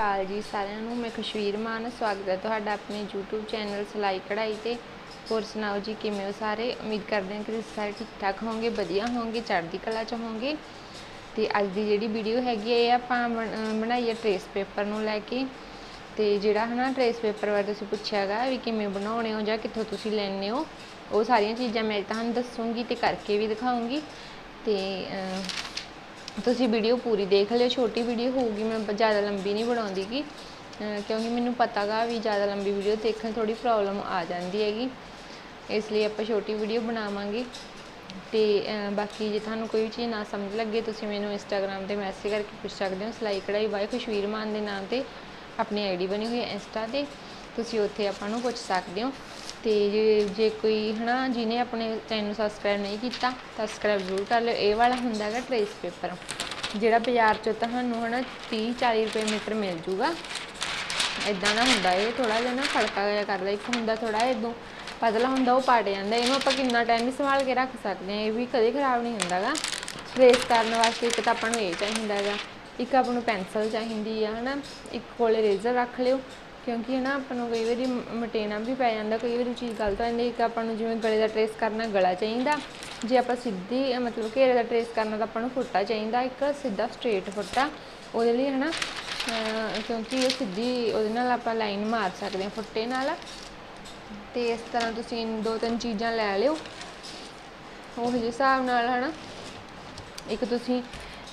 ਕਾਲ ਜੀ, ਸਾਰਿਆਂ ਨੂੰ ਮੈਂ ਖੁਸ਼ਵੀਰ ਮਾਨ, ਸਵਾਗਤ ਹੈ ਤੁਹਾਡਾ ਆਪਣੇ YouTube ਚੈਨਲ ਸਲਾਈ ਕਢਾਈ ਤੇ। ਹੋਰ ਸੁਣਾਓ ਜੀ, ਕਿਵੇਂ ਹੋ ਸਾਰੇ? ਉਮੀਦ ਕਰਦੇ ਹਾਂ ਕਿ ਤੁਸੀਂ ਸਾਰੇ ਠੀਕ ਠਾਕ ਹੋਵੋਗੇ, ਵਧੀਆ ਹੋਵੋਗੇ, ਚੜ੍ਹਦੀ ਕਲਾ ਚ ਹੋਵੋਗੇ। ਤੇ ਅੱਜ ਦੀ ਜਿਹੜੀ ਵੀਡੀਓ ਹੈਗੀ ਹੈ, ਇਹ ਆਪਾਂ ਬਣ- ਬਣਾਈ ਹੈ ਟ੍ਰੇਸ ਪੇਪਰ ਨੂੰ ਲੈ ਕੇ। ਤੇ ਜਿਹੜਾ ਹਨਾ ਟ੍ਰੇਸ ਪੇਪਰ ਬਾਰੇ ਤੁਸੀਂ ਪੁੱਛਿਆਗਾ ਵੀ ਕਿਵੇਂ ਬਣਾਉਣੇ ਹੋ ਜਾਂ ਕਿੱਥੋਂ ਤੁਸੀਂ ਲੈਣੇ ਹੋ, ਉਹ ਸਾਰੀਆਂ ਚੀਜ਼ਾਂ ਮੈਂ ਤੁਹਾਨੂੰ ਦੱਸੂਗੀ ਤੇ ਕਰਕੇ ਵੀ ਦਿਖਾਉਂਗੀ। ਤੇ ਤੁਸੀਂ ਵੀਡੀਓ ਪੂਰੀ ਦੇਖ ਲਿਓ, ਛੋਟੀ ਵੀਡੀਓ ਹੋਊਗੀ, ਮੈਂ ਜ਼ਿਆਦਾ ਲੰਬੀ ਨਹੀਂ ਬਣਾਉਂਦੀਗੀ ਅਹ ਕਿਉਂਕਿ ਮੈਨੂੰ ਪਤਾਗਾ ਵੀ ਜ਼ਿਆਦਾ ਲੰਬੀ ਵੀਡੀਓ ਦੇਖਣ ਥੋੜੀ ਪ੍ਰੋਬਲਮ ਆ ਜਾਂਦੀ ਹੈਗੀ। ਇਸ ਲਈ ਆਪਾਂ ਛੋਟੀ ਵੀਡੀਓ ਬਣਾਵਾਂਗੇ। ਤੇ ਬਾਕੀ ਜੇ ਤੁਹਾਨੂੰ ਕੋਈ ਵੀ ਚੀਜ਼ ਨਾ ਸਮਝ ਲੱਗੇ, ਤੁਸੀਂ ਮੈਨੂੰ ਇੰਸਟਾਗ੍ਰam ਤੇ ਮੈਸੇਜ ਕਰਕੇ ਪੁੱਛ ਸਕਦੇ ਹੋ। ਸਲਾਈ ਕਢਾਈ ਬਾਈ ਖੁਸ਼ਵੀਰ ਮਾਨ ਦੇ ਨਾਮ ਤੇ ਆਪਣੀ ਆਈਡੀ ਬਣੀ ਹੋਈ ਹੈ ਇੰਸਟਾ ਤੇ। ਤੁਸੀਂ ਉੱਥੇ ਆਪਾਂ ਨੂੰ ਪੁੱਛ ਸਕਦੇ ਹੋ। ਤੇ ਜੇ ਜੇ ਕੋਈ ਹਨਾ, ਜਿਹਨੇ ਆਪਣੇ ਚੈਨਲ ਨੂੰ ਸਬਸਕ੍ਰਾਈਬ ਨਹੀਂ ਕੀਤਾ ਸਬਸਕ੍ਰਾਈਬ ਜ਼ਰੂਰ ਕਰ ਲਿਓ। ਇਹ ਵਾਲਾ ਹੁੰਦਾ ਹੈਗਾ ਟ੍ਰੇਸ ਪੇਪਰ ਜਿਹੜਾ ਬਾਜ਼ਾਰ ਚੋਂ ਤੁਹਾਨੂੰ ਹਨਾ 30 40 ਰੁਪਏ ਮੀਟਰ ਮਿਲ ਜੂਗਾ। ਇਦਾਂ ਦਾ ਹੁੰਦਾ, ਇਹ ਥੋੜਾ ਜਿਹਾ ਨਾ ਖੜਕਾ ਜਿਹਾ ਕਰਦਾ ਇੱਕ ਹੁੰਦਾ ਥੋੜਾ ਇਦੋਂ ਪਤਲਾ ਹੁੰਦਾ, ਉਹ ਪਾਟ ਜਾਂਦਾ, ਇਹਨੂੰ ਆਪਾਂ ਕਿੰਨਾ ਟਾਈਮ ਵੀ ਸੰਭਾਲ ਕੇ ਰੱਖ ਸਕਦੇ ਹਾਂ, ਇਹ ਵੀ ਕਦੇ ਖਰਾਬ ਨਹੀਂ ਹੁੰਦਾਗਾ। ਟ੍ਰੇਸ ਕਰਨ ਵਾਸਤੇ ਇੱਕ ਤਾਂ ਆਪਾਂ ਨੂੰ ਇਹ ਚਾਹੀਦਾ ਹੈਗਾ ਇੱਕ ਆਪਾਂ ਨੂੰ ਪੈਨਸਲ ਚਾਹੀਦੀ ਆ, ਹਨਾ, ਇੱਕ ਕੋਲੇ ਰੇਜ਼ਰ ਰੱਖ ਲਿਓ। ਕਿਉਂਕਿ ਨਾ ਆਪਾਂ ਨੂੰ ਕਈ ਵਾਰੀ ਮਟੇਣਾ ਵੀ ਪੈ ਜਾਂਦਾ, ਕਈ ਵਾਰੀ ਚੀਜ਼ ਗਲਤ ਹੋ ਜਾਂਦੀ ਇੱਕ ਆਪਾਂ ਨੂੰ ਜਿਵੇਂ ਗਲੇ ਦਾ ਟਰੇਸ ਕਰਨਾ ਗਲਾ ਚਾਹੀਦਾ। ਜੇ ਆਪਾਂ ਸਿੱਧੀ, ਮਤਲਬ ਘੇਰੇ ਦਾ ਟਰੇਸ ਕਰਨਾ ਤਾਂ ਆਪਾਂ ਨੂੰ ਫੁੱਟਾ ਚਾਹੀਦਾ, ਇੱਕ ਸਿੱਧਾ ਸਟ੍ਰੇਟ ਫੁੱਟਾ। ਉਹਦੇ ਲਈ ਹਨਾ, ਅਹ, ਕਿਉਂਕਿ ਇਹ ਸਿੱਧੀ, ਉਹਦੇ ਨਾਲ ਆਪਾਂ ਲਾਈਨ ਮਾਰ ਸਕਦੇ ਹਾਂ ਫੁੱਟੇ ਨਾਲ। ਤੇ ਇਸ ਤਰ੍ਹਾਂ ਤੁਸੀਂ ਦੋ ਤਿੰਨ ਚੀਜ਼ਾਂ ਲੈ ਲਿਓ। ਉਹ ਜਿਹੇ ਹਿਸਾਬ ਨਾਲ ਹਨਾ। ਇੱਕ ਤੁਸੀਂ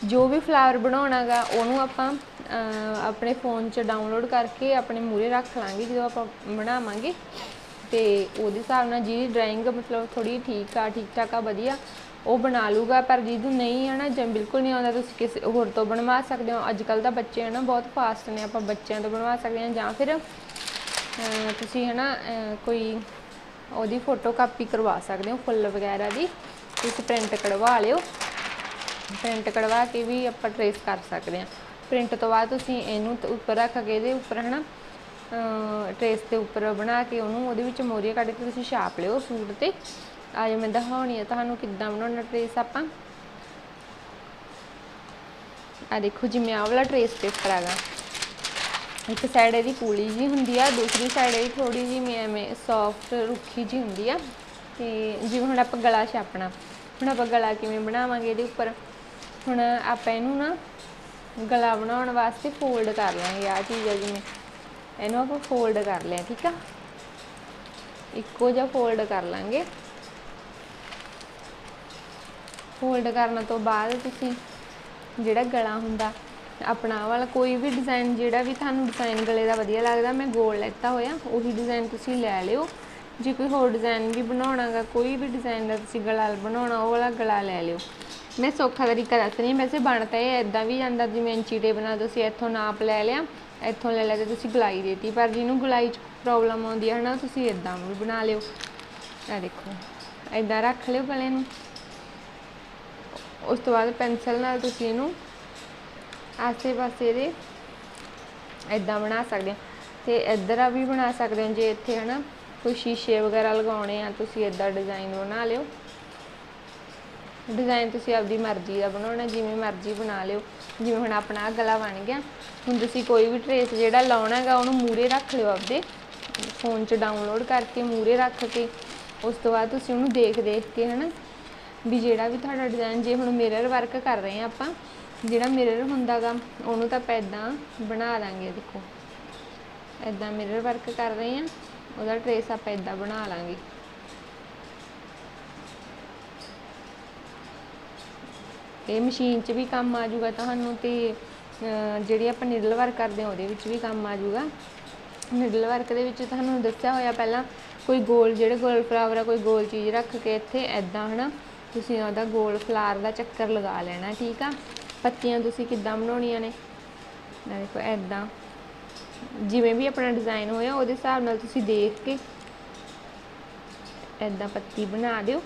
ਜੋ ਵੀ ਫਲਾਵਰ ਬਣਾਉਣਾਗਾ, ਉਹਨੂੰ ਆਪਾਂ ਆਪਣੇ ਫੋਨ 'ਚ ਡਾਊਨਲੋਡ ਕਰਕੇ ਆਪਣੇ ਮੂਹਰੇ ਰੱਖ ਲਾਂਗੇ, ਜਦੋਂ ਆਪਾਂ ਬਣਾਵਾਂਗੇ। ਤੇ ਉਹਦੇ ਹਿਸਾਬ ਨਾਲ ਜਿਹਦੀ ਡਰਾਇੰਗ ਮਤਲਬ ਥੋੜੀ ਠੀਕ ਆ ਠੀਕ ਠਾਕ ਆ, ਵਧੀਆ, ਉਹ ਬਣਾ ਲੂਗਾ ਪਰ ਜਿਹਨੂੰ ਨਹੀਂ ਹੈ ਨਾ, ਜਾਂ ਬਿਲਕੁਲ ਨਹੀਂ ਆਉਂਦਾ, ਤੁਸੀਂ ਕਿਸੇ ਹੋਰ ਤੋਂ ਬਣਵਾ ਸਕਦੇ ਹੋ। ਅੱਜ ਕੱਲ ਤਾਂ ਬੱਚੇ ਹੈ ਨਾ ਬਹੁਤ ਫਾਸਟ ਨੇ, ਆਪਾਂ ਬੱਚਿਆਂ ਤੋਂ ਬਣਵਾ ਸਕਦੇ ਹਾਂ। ਜਾਂ ਫਿਰ ਤੁਸੀਂ ਹੈ ਨਾ ਕੋਈ ਉਹਦੀ ਫੋਟੋ ਕਾਪੀ ਕਰਵਾ ਸਕਦੇ ਹੋ, ਫੁੱਲ ਵਗੈਰਾ ਦੀ। ਤੁਸੀਂ ਪ੍ਰਿੰਟ ਕਢਵਾ ਲਿਓ। ਪ੍ਰਿੰਟ ਕਢਵਾ ਕੇ ਵੀ ਆਪਾਂ ਟਰੇਸ ਕਰ ਸਕਦੇ ਹਾਂ। ਪ੍ਰਿੰਟ ਤੋਂ ਬਾਅਦ ਤੁਸੀਂ ਇਹਨੂੰ ਉੱਪਰ ਰੱਖ ਕੇ ਇਹਦੇ ਉੱਪਰ ਹਨਾ ਟਰੇਸ ਦੇ ਉੱਪਰ ਬਣਾ ਕੇ ਉਹਨੂੰ ਉਹਦੇ ਵਿੱਚ ਮੋਰੀਆ ਕੱਢ ਕੇ ਤੁਸੀਂ ਛਾਪ ਲਿਓ ਸੂਟ ਤੇ। ਅੱਜ ਮੈਂ ਦਿਖਾਉਣੀ ਹੈ ਤੁਹਾਨੂੰ ਕਿੱਦਾਂ ਬਣਾਉਣਾ ਟਰੇਸ ਆਪਾਂ। ਆ ਦੇਖੋ ਜਿਵੇਂ ਆਹ ਵਾਲਾ ਟਰੇਸ ਪੇਪਰ ਹੈਗਾ। ਇੱਕ ਸਾਈਡ ਇਹਦੀ ਪੂਲੀ ਜੀ ਹੁੰਦੀ ਆ, ਦੂਸਰੀ ਸਾਈਡ ਇਹਦੀ ਥੋੜੀ ਜੀ ਐਵੇਂ ਸੌਫਟ ਰੁੱਖੀ ਜੀ ਹੁੰਦੀ ਆ। ਤੇ ਜਿਵੇਂ ਹੁਣ ਆਪਾਂ ਗਲਾ ਛਾਪਣਾ, ਹੁਣ ਆਪਾਂ ਗਲਾ ਕਿਵੇਂ ਬਣਾਵਾਂਗੇ ਇਹਦੇ ਉੱਪਰ। ਹੁਣ ਆਪਾਂ ਇਹਨੂੰ ਨਾ ਗਲਾ ਬਣਾਉਣ ਵਾਸਤੇ ਫੋਲਡ ਕਰ ਲਾਂਗੇ ਆ ਚੀਜ਼ ਆ ਜਿਵੇਂ। ਇਹਨੂੰ ਆਪਾਂ ਫੋਲਡ ਕਰ ਲਿਆ, ਠੀਕ ਆ? ਇੱਕੋ ਜਿਹਾ ਫੋਲਡ ਕਰ ਲਾਂਗੇ। ਫੋਲਡ ਕਰਨ ਤੋਂ ਬਾਅਦ ਤੁਸੀਂ ਜਿਹੜਾ ਗਲਾ ਹੁੰਦਾ, ਆਪਣਾ ਵਾਲਾ, ਕੋਈ ਵੀ ਡਿਜ਼ਾਈਨ ਜਿਹੜਾ ਵੀ ਤੁਹਾਨੂੰ ਡਿਜ਼ਾਈਨ ਗਲੇ ਦਾ ਵਧੀਆ ਲੱਗਦਾ, ਮੈਂ ਗੋਲ ਲੈਤਾ ਹੋਇਆ, ਉਹੀ ਡਿਜ਼ਾਈਨ ਤੁਸੀਂ ਲੈ ਲਿਓ। ਜੇ ਕੋਈ ਹੋਰ ਡਿਜ਼ਾਈਨ ਵੀ ਬਣਾਉਣਾਗਾ, ਕੋਈ ਵੀ ਡਿਜ਼ਾਈਨ ਦਾ ਤੁਸੀਂ ਗਲਾ ਬਣਾਉਣਾ, ਉਹ ਵਾਲਾ ਗਲਾ ਲੈ ਲਿਓ। ਮੈਂ ਸੌਖਾ ਤਰੀਕਾ ਦੱਸ ਰਹੀ ਹਾਂ। ਵੈਸੇ ਬਣ ਤਾਂ ਇਹ ਇਦਾਂ ਵੀ ਜਾਂਦਾ, ਜਿਵੇਂ ਇੰਚੀ ਬਣਾ ਤੁਸੀਂ ਇੱਥੋਂ ਨਾਪ ਲੈ ਲਿਆ, ਇੱਥੋਂ ਲੈ ਲਿਆ ਤੇ ਤੁਸੀਂ ਗਲਾਈ ਦੇਤੀ। ਪਰ ਜਿਹਨੂੰ ਗਲਾਈ 'ਚ ਪ੍ਰੋਬਲਮ ਆਉਂਦੀ ਹੈ ਨਾ ਤੁਸੀਂ ਇਦਾਂ ਵੀ ਬਣਾ ਲਿਓ। ਇਹ ਦੇਖੋ ਇਦਾਂ ਰੱਖ ਲਿਓ ਗਲੇ ਨੂੰ। ਉਸ ਤੋਂ ਬਾਅਦ ਪੈਨਸਲ ਨਾਲ ਤੁਸੀਂ ਇਹਨੂੰ ਆਸੇ ਪਾਸੇ ਦੇ ਇਦਾਂ ਬਣਾ ਸਕਦੇ ਹੋ। ਤੇ ਇੱਧਰ ਆ ਵੀ ਬਣਾ ਸਕਦੇ ਹੋ, ਜੇ ਇੱਥੇ ਹਨਾ ਕੋਈ ਸ਼ੀਸ਼ੇ ਵਗੈਰਾ ਲਗਾਉਣੇ ਆ, ਤੁਸੀਂ ਇਦਾਂ ਡਿਜ਼ਾਈਨ ਬਣਾ ਲਿਓ। ਡਿਜ਼ਾਈਨ ਤੁਸੀਂ ਆਪਦੀ ਮਰਜ਼ੀ ਦਾ ਬਣਾਉਣਾ, ਜਿਵੇਂ ਮਰਜ਼ੀ ਬਣਾ ਲਿਓ। ਜਿਵੇਂ ਹੁਣ ਆਪਣਾ ਆਹ ਗਲਾ ਬਣ ਗਿਆ, ਹੁਣ ਤੁਸੀਂ ਕੋਈ ਵੀ ਟਰੇਸ ਜਿਹੜਾ ਲਾਉਣਾ ਹੈਗਾ, ਉਹਨੂੰ ਮੂਰੇ ਰੱਖ ਲਿਓ ਆਪਦੇ। ਫੋਨ 'ਚ ਡਾਊਨਲੋਡ ਕਰਕੇ ਮੂਰੇ ਰੱਖ ਕੇ, ਉਸ ਤੋਂ ਬਾਅਦ ਤੁਸੀਂ ਉਹਨੂੰ ਦੇਖ ਦੇਖ ਕੇ, ਹਨਾ? ਵੀ ਜਿਹੜਾ ਵੀ ਤੁਹਾਡਾ ਡਿਜ਼ਾਈਨ ਜੇ ਹੁਣ ਮਿਰਰ ਵਰਕ ਕਰ ਰਹੇ ਆ ਆਪਾਂ, ਜਿਹੜਾ ਮਿਰਰ ਹੁੰਦਾਗਾ, ਉਹਨੂੰ ਤਾਂ ਆਪਾਂ ਇਦਾਂ ਬਣਾ ਦਾਂਗੇ ਦੇਖੋ। ਇਦਾਂ ਮਿਰਰ ਵਰਕ ਕਰ ਰਹੇ ਆ ਉਹਦਾ ਟਰੇਸ ਆਪਾਂ ਇਦਾਂ ਬਣਾ ਲਾਂਗੇ। ਇਹ ਮਸ਼ੀਨ 'ਚ ਵੀ ਕੰਮ ਆ ਜਾਊਗਾ ਤੁਹਾਨੂੰ ਤੇ ਅਹ, ਜਿਹੜੀ ਆਪਾਂ ਨਿਡਲ ਵਰਕ ਕਰਦੇ ਹਾਂ ਉਹਦੇ ਵਿੱਚ ਵੀ ਕੰਮ ਆ ਜਾਊਗਾ ਨਿਡਲ ਵਰਕ ਦੇ ਵਿੱਚ ਤੁਹਾਨੂੰ ਦੱਸਿਆ ਹੋਇਆ ਪਹਿਲਾਂ ਕੋਈ ਗੋਲ ਜਿਹੜੇ ਗੋਲ ਫਲਾਵਰ ਆ ਕੋਈ ਗੋਲ ਚੀਜ਼ ਰੱਖ ਕੇ ਇੱਥੇ ਐਦਾਂ ਹਨਾ ਤੁਸੀਂ ਉਹਦਾ ਗੋਲ ਫਲਾਰ ਦਾ ਚੱਕਰ ਲਗਾ ਲੈਣਾ ਠੀਕ ਆ? ਪੱਤੀਆਂ ਤੁਸੀਂ ਕਿੱਦਾਂ ਬਣਾਉਣੀਆਂ ਨੇ? ਦੇਖੋ ਐਦਾਂ ਜਿਵੇਂ ਵੀ ਆਪਣਾ ਡਿਜ਼ਾਈਨ ਹੋਇਆ ਉਹਦੇ ਹਿਸਾਬ ਨਾਲ ਤੁਸੀਂ ਦੇਖ ਕੇ ਐਦਾਂ ਪੱਤੀ ਬਣਾ ਦਿਓ।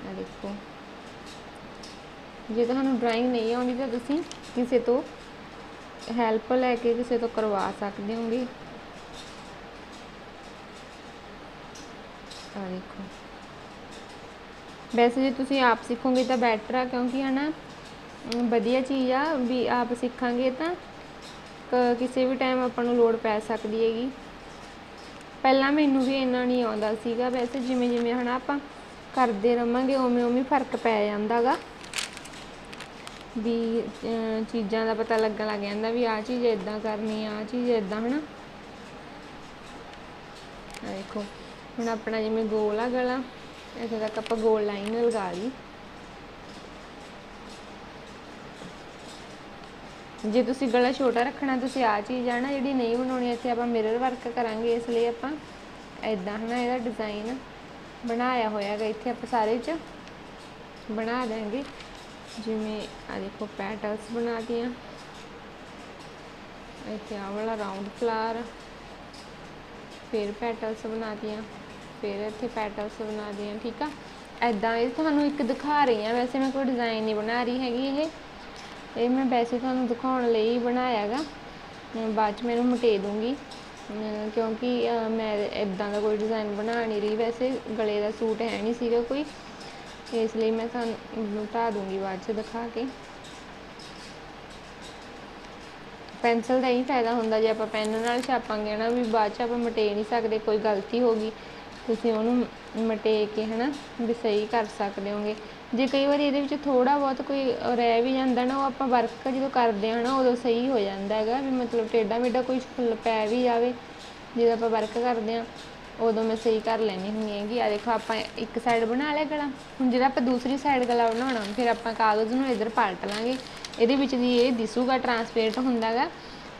ਆ ਦੇਖੋ। ਜੇ ਤੁਹਾਨੂੰ ਡਰਾਇੰਗ ਨਹੀਂ ਆਉਂਦੀ ਤਾਂ ਤੁਸੀਂ ਕਿਸੇ ਤੋਂ ਹੈਲਪ ਲੈ ਕੇ ਕਿਸੇ ਤੋਂ ਕਰਵਾ ਸਕਦੇ ਹੋਗੇ ਆ ਦੇਖੋ। ਵੈਸੇ ਜੇ ਤੁਸੀਂ ਆਪ ਸਿੱਖੋਗੇ ਤਾਂ ਬੈਟਰ ਆ ਕਿਉਂਕਿ ਹਨਾ, ਅਮ ਵਧੀਆ ਚੀਜ਼ ਆ ਵੀ ਆਪ ਸਿੱਖਾਂਗੇ ਤਾਂ ਕਿਸੇ ਵੀ ਟਾਈਮ ਆਪਾਂ ਨੂੰ ਲੋੜ ਪੈ ਸਕਦੀ ਹੈਗੀ। ਪਹਿਲਾਂ ਮੈਨੂੰ ਵੀ ਇੰਨਾ ਨਹੀਂ ਆਉਂਦਾ ਸੀਗਾ ਵੈਸੇ ਜਿਵੇਂ ਜਿਵੇਂ ਹਨਾ ਆਪਾਂ ਕਰਦੇ ਰਵਾਂਗੇ, ਉਵੇਂ ਉਵੇਂ ਫ਼ਰਕ ਪੈ ਜਾਂਦਾਗਾ। ਵੀ ਚੀਜ਼ਾਂ ਦਾ ਪਤਾ ਲੱਗਣ ਲੱਗ ਜਾਂਦਾ ਵੀ ਆਹ ਚੀਜ਼ ਇਦਾਂ ਕਰਨੀ ਆ ਚੀਜ਼ ਇਦਾਂ ਹਨਾ? ਦੇਖੋ, ਹੁਣ ਆਪਣਾ ਜਿਵੇਂ ਗੋਲ ਆ ਗਲਾ, ਇੱਥੇ ਤੱਕ ਆਪਾਂ ਗੋਲ ਲਾਈਨ ਲਗਾ ਲਈ। ਜੇ ਤੁਸੀਂ ਗਲਾ ਛੋਟਾ ਰੱਖਣਾ, ਤੁਸੀਂ ਆ ਚੀਜ਼ ਆ ਨਾ, ਜਿਹੜੀ ਨਹੀਂ ਬਣਾਉਣੀ, ਇੱਥੇ ਆਪਾਂ ਮਿਰਰ ਵਰਕ ਕਰਾਂਗੇ, ਇਸ ਲਈ ਆਪਾਂ ਐਦਾਂ ਹਨਾ, ਇਹਦਾ ਡਿਜ਼ਾਈਨ ਬਣਾਇਆ ਹੋਇਆ ਹੈਗਾ ਇੱਥੇ ਆਪਾਂ ਸਾਰੇ 'ਚ। ਬਣਾ ਦੇਾਂਗੇ ਜਿਵੇਂ ਆ ਦੇਖੋ ਪੈਟਲਸ ਬਣਾ ਦੀਆਂ। ਇੱਥੇ ਆ ਵਾਲਾ ਰਾਉਂਡ ਫਲਾਰ ਫਿਰ ਪੈਟਲਸ ਬਣਾ ਦੀਆਂ। ਫਿਰ ਇੱਥੇ ਪੈਟਲਸ ਬਣਾ ਦੀਆਂ, ਠੀਕ ਆ? ਐਦਾਂ ਇਹ ਤੁਹਾਨੂੰ ਇੱਕ ਦਿਖਾ ਰਹੀ ਆ ਵੈਸੇ ਮੈਂ ਕੋਈ ਡਿਜ਼ਾਈਨ ਨਹੀਂ ਬਣਾ ਰਹੀ ਹੈਗੀ ਇਹ। ਇਹ ਮੈਂ ਵੈਸੇ ਤੁਹਾਨੂੰ ਦਿਖਾਉਣ ਲਈ ਬਣਾਇਆ ਹੈਗਾ। ਬਾਅਦ ਚ ਮੈਨੂੰ ਮਟੇ ਦੂੰਗੀ। ਕਿਉਂਕਿ ਮੈਂ ਇੱਦਾਂ ਦਾ ਕੋਈ ਡਿਜ਼ਾਇਨ ਬਣਾ ਨਹੀਂ ਰਹੀ। ਵੈਸੇ ਗਲੇ ਦਾ ਸੂਟ ਹੈ ਨਹੀਂ ਸੀਗਾ ਕੋਈ। ਇਸ ਲਈ ਮੈਂ ਤੁਹਾਨੂੰ ਹਟਾ ਦੂੰਗੀ ਬਾਅਦ ਚ ਦਿਖਾ ਕੇ। ਪੈਨਸਲ ਦਾ ਹੀ ਫਾਇਦਾ ਹੁੰਦਾ, ਜੇ ਆਪਾਂ ਪੈਨ ਨਾਲ ਛਾਪਾਂਗੇ ਨਾ, ਵੀ ਬਾਅਦ ਚ ਆਪਾਂ ਮਟੇ ਨਹੀਂ ਸਕਦੇ, ਕੋਈ ਗਲਤੀ ਹੋ ਗਈ। ਤੁਸੀਂ ਉਹਨੂੰ ਮਟੇ ਕੇ ਹਨਾ ਵੀ ਸਹੀ ਕਰ ਸਕਦੇ ਹੋਗੇ। ਜੇ ਕਈ ਵਾਰੀ ਇਹਦੇ ਵਿੱਚ ਥੋੜਾ ਬਹੁਤ ਕੋਈ ਰਹਿ ਵੀ ਜਾਂਦਾ ਨਾ, ਉਹ ਆਪਾਂ ਵਰਕ ਜਦੋਂ ਕਰਦੇ ਹਾਂ ਨਾ, ਉਦੋਂ ਸਹੀ ਹੋ ਜਾਂਦਾ ਹੈਗਾ ਵੀ ਮਤਲਬ ਟੇਢਾ ਮੇਢਾ ਕੋਈ ਫੁੱਲ ਪੈ ਵੀ ਜਾਵੇ। ਜਦੋਂ ਆਪਾਂ ਵਰਕ ਕਰਦੇ ਹਾਂ, ਉਦੋਂ ਮੈਂ ਸਹੀ ਕਰ ਲੈਣੀ ਹੁੰਦੀ ਹੈਗੀ। ਆ ਦੇਖੋ, ਆਪਾਂ ਇੱਕ ਸਾਈਡ ਬਣਾ ਲਿਆ ਗਲਾ। ਹੁਣ ਜਿਹੜਾ ਆਪਾਂ ਦੂਸਰੀ ਸਾਈਡ ਗਲਾ ਬਣਾਉਣਾ, ਫਿਰ ਆਪਾਂ ਕਾਗਜ਼ ਨੂੰ ਇੱਧਰ ਪਲਟ ਲਾਂਗੇ। ਇਹਦੇ ਵਿੱਚ ਦੀ ਇਹ ਦਿਸੂਗਾ ਟਰਾਂਸਪੇਰੈਂਟ ਹੁੰਦਾਗਾ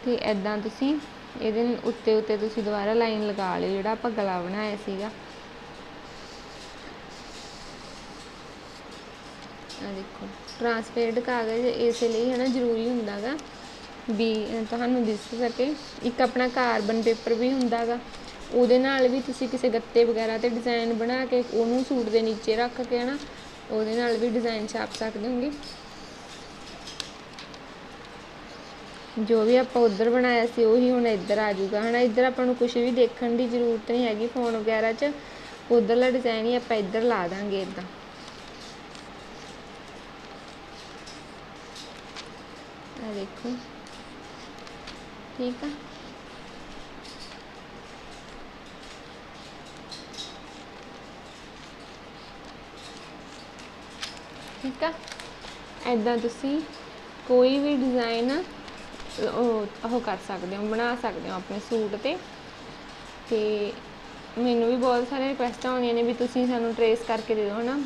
ਤੇ ਐਦਾਂ ਤੁਸੀਂ ਇਹਦੇ ਉੱਤੇ ਉੱਤੇ ਤੁਸੀਂ ਦੁਬਾਰਾ ਲਾਈਨ ਲਗਾ ਲਿਓ, ਜਿਹੜਾ ਆਪਾਂ ਗਲਾ ਬਣਾਇਆ ਸੀਗਾ। ਆ ਦੇਖੋ ਟਰਾਂਸਪੇਰੈਂਟ ਕਾਗਜ਼ ਇਸੇ ਲਈ ਹੈ ਨਾ ਜ਼ਰੂਰੀ ਹੁੰਦਾਗਾ ਵੀ ਤੁਹਾਨੂੰ ਦਿਸ ਸਕੇ। ਇੱਕ ਆਪਣਾ ਕਾਰਬਨ ਪੇਪਰ ਵੀ ਹੁੰਦਾਗਾ। ਉਹਦੇ ਨਾਲ ਵੀ ਤੁਸੀਂ ਕਿਸੇ ਗੱਤੇ ਵਗੈਰਾ ਤੇ ਡਿਜ਼ਾਈਨ ਬਣਾ ਕੇ ਉਹਨੂੰ ਸੂਟ ਦੇ ਨੀਚੇ ਰੱਖ ਕੇ ਨਾ ਉਹਦੇ ਨਾਲ ਵੀ ਡਿਜ਼ਾਈਨ ਛਾਪ ਸਕਦੇ ਹੋਗੇ। ਜੋ ਵੀ ਆਪਾਂ ਉਧਰ ਬਣਾਇਆ ਸੀ, ਉਹੀ ਹੁਣ ਇੱਧਰ ਆ ਜਾਊਗਾ। ਹਨਾ, ਇੱਧਰ ਆਪਾਂ ਨੂੰ ਕੁਝ ਵੀ ਦੇਖਣ ਦੀ ਜ਼ਰੂਰਤ ਨਹੀਂ ਹੈਗੀ ਫੋਨ ਵਗੈਰਾ 'ਚ। ਉਧਰਲਾ ਡਿਜ਼ਾਈਨ ਹੀ ਆਪਾਂ ਇੱਧਰ ਲਾ ਦਾਂਗੇ ਇਦਾਂ ਆ ਦੇਖੋ। ਠੀਕ ਆ? ਠੀਕ ਆ? ਐਦਾਂ ਤੁਸੀਂ ਕੋਈ ਵੀ ਡਿਜ਼ਾਈਨ ਉਹ ਉਹ ਕਰ ਸਕਦੇ ਹੋ, ਬਣਾ ਸਕਦੇ ਹੋ ਆਪਣੇ ਸੂਟ ਤੇ। ਤੇ ਮੈਨੂੰ ਵੀ ਬਹੁਤ ਸਾਰੇ ਰਿਕੁਐਸਟਾਂ ਆਉਂਦੀਆਂ ਨੇ ਵੀ ਤੁਸੀਂ ਸਾਨੂੰ ਟਰੇਸ ਕਰਕੇ ਦੇ ਦਿਓ, ਹਨਾ।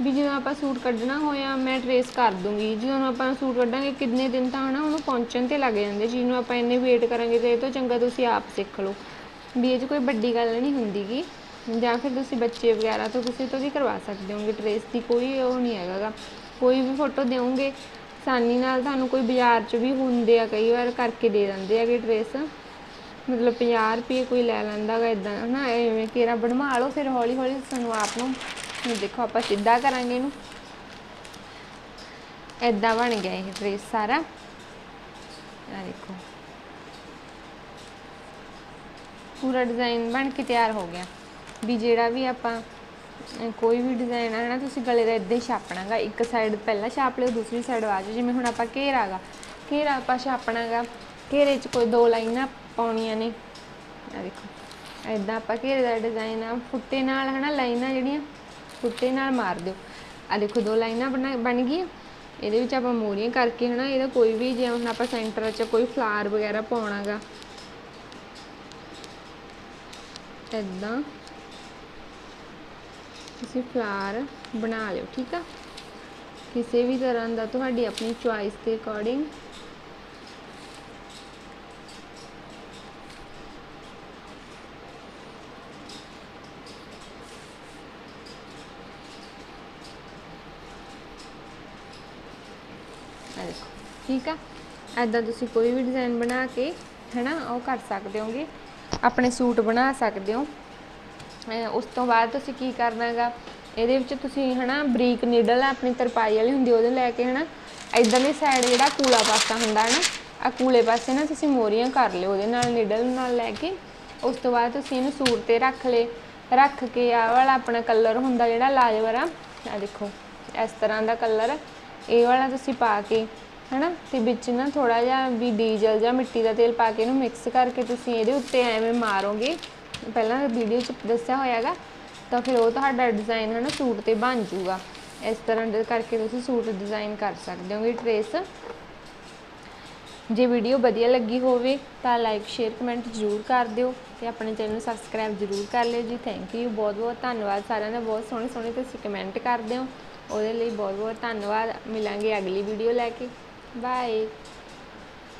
ਵੀ ਜਦੋਂ ਆਪਾਂ ਸੂਟ ਕੱਢਣਾ ਹੋਇਆ, ਮੈਂ ਟਰੇਸ ਕਰ ਦੂੰਗੀ। ਜਦੋਂ ਆਪਾਂ ਸੂਟ ਕੱਢਾਂਗੇ ਕਿੰਨੇ ਦਿਨ ਤਾਂ, ਹਨਾ, ਉਹਨੂੰ ਪਹੁੰਚਣ ਤੇ ਲੱਗ ਜਾਂਦੇ। ਜਿਹਨੂੰ ਆਪਾਂ ਇੰਨੇ ਵੇਟ ਕਰਾਂਗੇ ਤੇ ਇਹ ਤੋਂ ਚੰਗਾ ਤੁਸੀਂ ਆਪ ਸਿੱਖ ਲਓ। ਵੀ ਇਹ 'ਚ ਕੋਈ ਵੱਡੀ ਗੱਲ ਨਹੀਂ ਹੁੰਦੀਗੀ। ਜਾਂ ਫਿਰ ਤੁਸੀਂ ਬੱਚੇ ਵਗੈਰਾ ਤੋਂ ਕਿਸੇ ਤੋਂ ਵੀ ਕਰਵਾ ਸਕਦੇ ਹੋਗੇ। ਟਰੇਸ ਦੀ ਕੋਈ ਉਹ ਨਹੀਂ ਹੈਗਾ ਗਾ। ਕੋਈ ਵੀ ਫੋਟੋ ਦਿਓਗੇ ਆਸਾਨੀ ਨਾਲ ਤੁਹਾਨੂੰ ਕੋਈ ਬਾਜ਼ਾਰ 'ਚ ਵੀ ਹੁੰਦੇ ਆ, ਕਈ ਵਾਰ ਕਰਕੇ ਦੇ ਦਿੰਦੇ ਹੈਗੇ ਟਰੇਸ ਮਤਲਬ 50 ਰੁਪਏ ਕੋਈ ਲੈ ਲੈਂਦਾ ਗਾ ਇਦਾਂ ਹਨਾ, ਐਵੇਂ ਕੇਰਾ ਬਣਵਾ ਲਓ ਫਿਰ ਹੌਲੀ ਹੌਲੀ ਤੁਹਾਨੂੰ ਆਪ ਨੂੰ। ਹੁਣ ਦੇਖੋ ਆਪਾਂ ਸਿੱਧਾ ਕਰਾਂਗੇ ਇਹਨੂੰ। ਇਦਾਂ ਬਣ ਗਿਆ ਇਹ ਟਰੇਸ ਸਾਰਾ। ਆ ਦੇਖੋ। ਪੂਰਾ ਡਿਜ਼ਾਈਨ ਬਣ ਕੇ ਤਿਆਰ ਹੋ ਗਿਆ। ਵੀ ਜਿਹੜਾ ਵੀ ਆਪਾਂ ਕੋਈ ਵੀ ਡਿਜ਼ਾਈਨ ਹੈ ਨਾ ਤੁਸੀਂ ਗਲੇ ਦਾ ਇਦਾਂ ਹੀ ਛਾਪਣਾਗਾ, ਇੱਕ ਸਾਈਡ ਪਹਿਲਾਂ ਛਾਪ ਲਿਓ, ਦੂਸਰੀ ਸਾਈਡ ਬਾਅਦ ਜਿਵੇਂ ਹੁਣ ਆਪਾਂ ਘੇਰਾ ਗਾ ਘੇਰਾ ਆਪਾਂ ਛਾਪਣਾਗਾ, ਘੇਰੇ 'ਚ ਕੋਈ ਦੋ ਲਾਈਨਾਂ ਪਾਉਣੀਆਂ ਨੇ। ਆ ਦੇਖੋ ਇਦਾਂ ਆਪਾਂ ਘੇਰੇ ਦਾ ਡਿਜ਼ਾਈਨ ਆ, ਫੁੱਟੇ ਨਾਲ, ਹਨਾ, ਲਾਈਨਾਂ ਜਿਹੜੀਆਂ, ਫੁੱਟੇ ਨਾਲ ਮਾਰ ਦਿਓ। ਆ ਦੇਖੋ, ਦੋ ਲਾਈਨਾਂ ਬਣ ਬਣ ਗਈਆਂ। ਇਹਦੇ ਵਿੱਚ ਆਪਾਂ ਮੋਰੀਆਂ ਕਰਕੇ, ਹਨਾ, ਇਹਦਾ ਕੋਈ ਵੀ ਜੇ ਹੁਣ ਆਪਾਂ ਸੈਂਟਰ 'ਚ ਕੋਈ ਫਲਾਰ ਵਗੈਰਾ ਪਾਉਣਾਗਾ। ਇਦਾਂ ਤੁਸੀਂ ਫਲਾਰ ਬਣਾ ਲਿਓ, ਠੀਕ ਆ? ਕਿਸੇ ਵੀ ਤਰ੍ਹਾਂ ਦਾ ਤੁਹਾਡੀ ਆਪਣੀ ਚੁਆਇਸ ਦੇ ਅਕੋਰਡਿੰਗ ਠੀਕ ਆ? ਐਦਾਂ ਤੁਸੀਂ ਕੋਈ ਵੀ ਡਿਜ਼ਾਈਨ ਬਣਾ ਕੇ, ਹੈਨਾ, ਉਹ ਕਰ ਸਕਦੇ ਹੋਗੇ। ਆਪਣੇ ਸੂਟ ਬਣਾ ਸਕਦੇ ਹੋ। ਉਸ ਤੋਂ ਬਾਅਦ ਤੁਸੀਂ ਕੀ ਕਰਨਾ ਹੈਗਾ ਇਹਦੇ ਵਿੱਚ ਤੁਸੀਂ ਹਨਾ ਬਰੀਕ ਨੀਡਲ ਆਪਣੀ ਤਰਪਾਈ ਵਾਲੀ ਹੁੰਦੀ ਉਹਦੇ ਲੈ ਕੇ ਹਨਾ ਇਧਰਲੀ ਸਾਈਡ ਜਿਹੜਾ ਕੂਲਾ ਪਾਸਾ ਹੁੰਦਾ ਹੈ ਨਾ ਆ ਕੂਲੇ ਪਾਸੇ ਨਾ ਤੁਸੀਂ ਮੋਰੀਆਂ ਕਰ ਲਿਓ, ਉਹਦੇ ਨਾਲ ਨੀਡਲ ਨਾਲ ਲੈ ਕੇ। ਉਸ ਤੋਂ ਬਾਅਦ ਤੁਸੀਂ ਇਹਨੂੰ ਸੂਰ ਤੇ ਰੱਖ ਲੇ ਰੱਖ ਕੇ ਆ ਵਾਲਾ ਆਪਣਾ ਕਲਰ ਹੁੰਦਾ ਜਿਹੜਾ ਲਾਜਵਰਾ ਆ ਦੇਖੋ ਇਸ ਤਰ੍ਹਾਂ ਦਾ ਕਲਰ ਇਹ ਵਾਲਾ ਤੁਸੀਂ ਪਾ ਕੇ ਹਨਾ ਤੇ ਵਿੱਚ ਨਾ ਥੋੜਾ ਜਿਹਾ ਵੀ ਡੀਜ਼ਲ ਜਾਂ ਮਿੱਟੀ ਦਾ ਤੇਲ ਪਾ ਕੇ ਇਹਨੂੰ ਮਿਕਸ ਕਰਕੇ ਤੁਸੀਂ ਇਹਦੇ ਉੱਤੇ ਐਵੇਂ ਮਾਰੋਗੇ। ਪਹਿਲਾਂ ਵੀਡੀਓ 'ਚ ਦੱਸਿਆ ਹੋਇਆਗਾ, ਤਾਂ ਫਿਰ ਉਹ ਤੁਹਾਡਾ ਡਿਜ਼ਾਈਨ ਹੈ ਨਾ ਸੂਟ ਤੇ ਬਣ ਜਾਊਗਾ। ਇਸ ਤਰ੍ਹਾਂ ਦੇ ਕਰਕੇ ਤੁਸੀਂ ਸੂਟ ਡਿਜ਼ਾਈਨ ਕਰ ਸਕਦੇ ਹੋਗੇ ਟਰੇਸ ਜੇ ਵੀਡੀਓ ਵਧੀਆ ਲੱਗੀ ਹੋਵੇ, ਤਾਂ ਲਾਈਕ ਸ਼ੇਅਰ ਕਮੈਂਟ ਜ਼ਰੂਰ ਕਰ ਦਿਓ ਤੇ ਆਪਣੇ ਚੈਨਲ ਨੂੰ ਸਬਸਕ੍ਰਾਈਬ ਜ਼ਰੂਰ ਕਰ ਲਿਓ ਜੀ। ਥੈਂਕ ਯੂ ਬਹੁਤ ਬਹੁਤ ਧੰਨਵਾਦ ਸਾਰਿਆਂ ਦਾ, ਬਹੁਤ ਸੋਹਣੇ ਸੋਹਣੇ ਤੁਸੀਂ ਕਮੈਂਟ ਕਰਦੇ ਹੋ ਉਹਦੇ ਲਈ ਬਹੁਤ ਬਹੁਤ ਧੰਨਵਾਦ, ਮਿਲਾਂਗੇ ਅਗਲੀ ਵੀਡੀਓ ਲੈ ਕੇ। ਬਾਏ